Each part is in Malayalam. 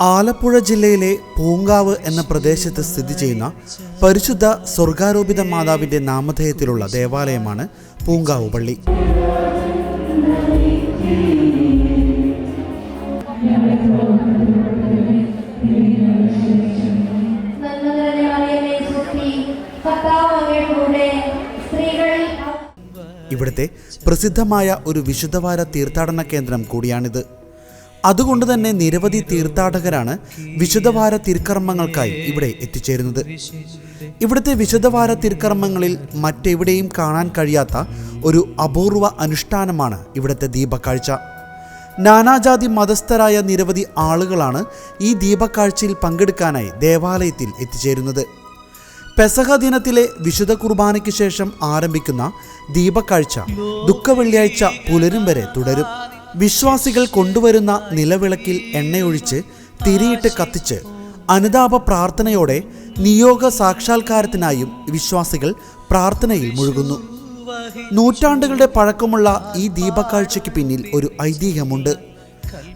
ആലപ്പുഴ ജില്ലയിലെ പൂങ്കാവ് എന്ന പ്രദേശത്ത് സ്ഥിതി ചെയ്യുന്ന പരിശുദ്ധ സ്വർഗാരോപിത മാതാവിന്റെ നാമധേയത്തിലുള്ള ദേവാലയമാണ് പൂങ്കാവ് പള്ളി. ഇവിടുത്തെ പ്രസിദ്ധമായ ഒരു വിശുദ്ധവാര തീർത്ഥാടന കേന്ദ്രം കൂടിയാണിത്. അതുകൊണ്ട് തന്നെ നിരവധി തീർത്ഥാടകരാണ് വിശുദ്ധവാര തിരുക്കർമ്മങ്ങൾക്കായി ഇവിടെ എത്തിച്ചേരുന്നത്. ഇവിടുത്തെ വിശുദ്ധവാര തിരുക്കർമ്മങ്ങളിൽ മറ്റെവിടെയും കാണാൻ കഴിയാത്ത ഒരു അപൂർവ അനുഷ്ഠാനമാണ് ഇവിടുത്തെ ദീപക്കാഴ്ച. നാനാജാതി മതസ്ഥരായ നിരവധി ആളുകളാണ് ഈ ദീപക്കാഴ്ചയിൽ പങ്കെടുക്കാനായി ദേവാലയത്തിൽ എത്തിച്ചേരുന്നത്. പെസഹ ദിനത്തിലെ വിശുദ്ധ കുർബാനയ്ക്ക് ശേഷം ആരംഭിക്കുന്ന ദീപക്കാഴ്ച ദുഃഖ വെള്ളിയാഴ്ച പുലരും വരെ തുടരും. വിശ്വാസികൾ കൊണ്ടുവരുന്ന നിലവിളക്കിൽ എണ്ണയൊഴിച്ച് തിരിയിട്ട് കത്തിച്ച് അനുതാപ പ്രാർത്ഥനയോടെ നിയോഗ സാക്ഷാത്കാരത്തിനായും വിശ്വാസികൾ പ്രാർത്ഥനയിൽ മുഴുകുന്നു. നൂറ്റാണ്ടുകളുടെ പഴക്കമുള്ള ഈ ദീപക്കാഴ്ചയ്ക്ക് പിന്നിൽ ഒരു ഐതിഹ്യമുണ്ട്.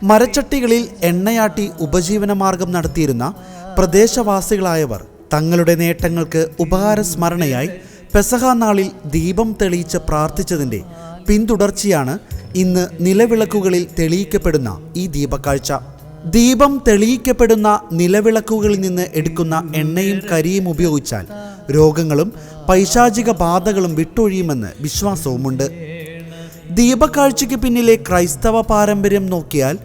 മരച്ചട്ടികളിൽ എണ്ണയാട്ടി ഉപജീവനമാർഗം നടത്തിയിരുന്ന പ്രദേശവാസികളായവർ തങ്ങളുടെ നേട്ടങ്ങൾക്ക് ഉപകാരസ്മരണയായി പെസഹ നാളിൽ ദീപം തെളിയിച്ച് പ്രാർത്ഥിച്ചതിന്റെ പിന്തുടർച്ചയാണ് ഇന്ന് നിലവിളക്കുകളിൽ തെളിയിക്കപ്പെടുന്ന ഈ ദീപക്കാഴ്ച. ദീപം തെളിയിക്കപ്പെടുന്ന നിലവിളക്കുകളിൽ നിന്ന് എടുക്കുന്ന എണ്ണയും കരിയും ഉപയോഗിച്ചാൽ രോഗങ്ങളും പൈശാചിക ബാധകളും വിട്ടൊഴിയുമെന്ന് വിശ്വാസവുമുണ്ട്. ദീപക്കാഴ്ചയ്ക്ക് പിന്നിലെ ക്രൈസ്തവ പാരമ്പര്യം നോക്കിയാൽ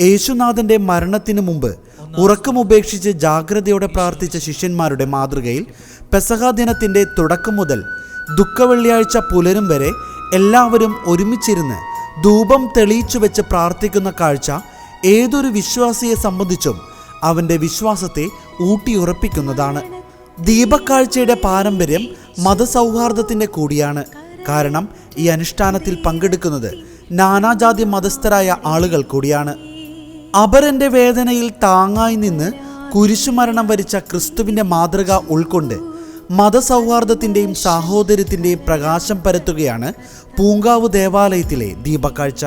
യേശുനാഥന്റെ മരണത്തിനു മുമ്പ് ഉറക്കമുപേക്ഷിച്ച് ജാഗ്രതയോടെ പ്രാർത്ഥിച്ച ശിഷ്യന്മാരുടെ മാതൃകയിൽ പെസഹ ദിനത്തിന്റെ തുടക്കം മുതൽ ദുഃഖവെള്ളിയാഴ്ച പുലരും വരെ എല്ലാവരും ഒരുമിച്ചിരുന്ന് ധൂപം തെളിയിച്ചു വെച്ച് പ്രാർത്ഥിക്കുന്ന കാഴ്ച ഏതൊരു വിശ്വാസിയെ സംബന്ധിച്ചും അവന്റെ വിശ്വാസത്തെ ഊട്ടിയുറപ്പിക്കുന്നതാണ്. ദീപക്കാഴ്ചയുടെ പാരമ്പര്യം മതസൗഹാർദ്ദത്തിന്റെ കൂടിയാണ്. കാരണം ഈ അനുഷ്ഠാനത്തിൽ പങ്കെടുക്കുന്നത് നാനാജാതി മതസ്ഥരായ ആളുകൾ കൂടിയാണ്. അപരന്റെ വേദനയിൽ താങ്ങായി നിന്ന് കുരിശുമരണം വരിച്ച ക്രിസ്തുവിന്റെ മാതൃക ഉൾക്കൊണ്ട് മതസൗഹാർദ്ദത്തിന്റെയും സാഹോദര്യത്തിന്റെയും പ്രകാശം പരത്തുകയാണ് പൂങ്കാവ് ദേവാലയത്തിലെ ദീപക്കാഴ്ച.